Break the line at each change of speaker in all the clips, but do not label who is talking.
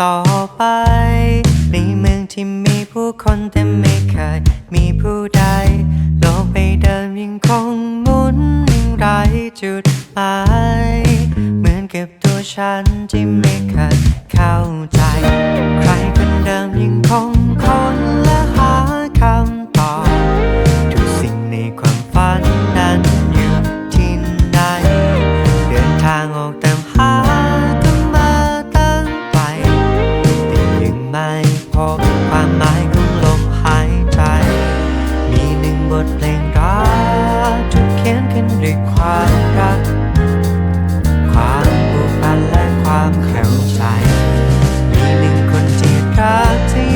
ต่อไป ในเมืองที่มีผู้คนแต่ไม่เคยมีผู้ใด โลกไปเดินยังคงหมุนยังไรจุดหมายเหมือนกับตัวฉันที่ไม่ ความรัก ความผูกพันและความแข็งใจ มีหนึ่งคนที่รักที่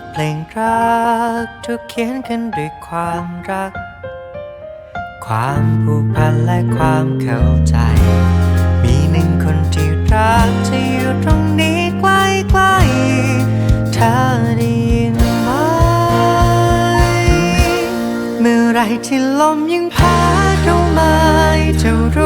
ทเพลงรักทุกเขียนขึ้นด้วยความรัก ความผูกพันและความเข้าใจ มีหนึ่งคนที่รักจะอยู่ตรงนี้ใกล้ใกล้เธอได้ยินไหม เมื่อไรที่ลมยังพัดเข้ามาจะรู้